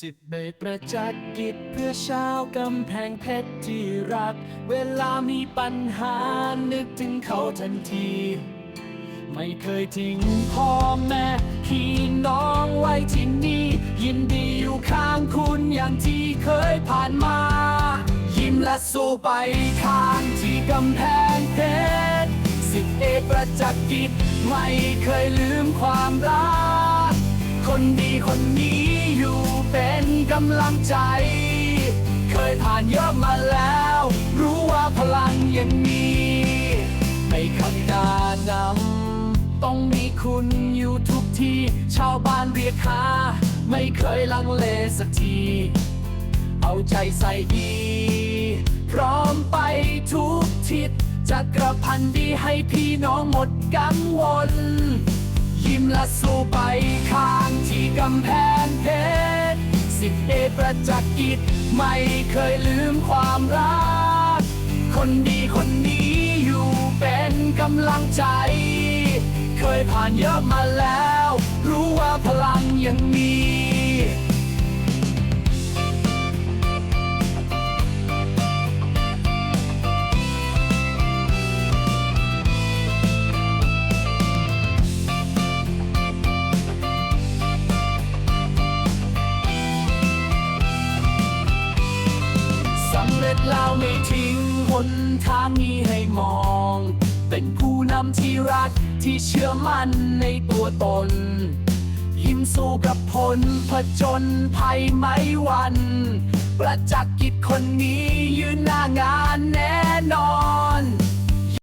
สิบเบประจักษ์กิจเพื่อชาวกำแพงเพชรที่รัก เวลามีปัญหานึกถึงเขาทันที ไม่เคยทิ้งพ่อแม่พี่น้องไว้ที่นี่ ยินดีอยู่ข้างคุณอย่างที่เคยผ่านมา ยิ้มและสู้ไปข้างที่กำแพงเพชรสิบเอกประจักษ์กิจไม่เคยลืมความรัก คนดีคนนี้ กำลังใจ เคยผ่านเยอะมาแล้ว รู้ว่าพลังยังมีไม่ขัดดานำต้องมีคุณอยู่ทุกที่ ชาวบ้านเรียกหาไม่เคยลังเลสักที เอาใจใส่ดี พร้อมไปทุกทิศจัดกระพันดีให้พี่น้องหมดกังวล ยิ้มและสู้ไปข้างที่กำแพงเพชร สิบเอกประจักษ์กิจไม่เคยลืมความรัก คนดีคนนี้อยู่เป็นกำลังใจ เคยผ่านเยอะมาแล้ว รู้ว่าพลังยังมี เร็จแล้วไม่ทิ้งหนทางนี้ให้มอง เป็นผู้นำที่รักที่เชื่อมั่นในตัวตน ยิ้มสู้กับผลผจญภัยไม่วัน ประจักษ์กิจคนนี้ยืนหน้างานแน่นอน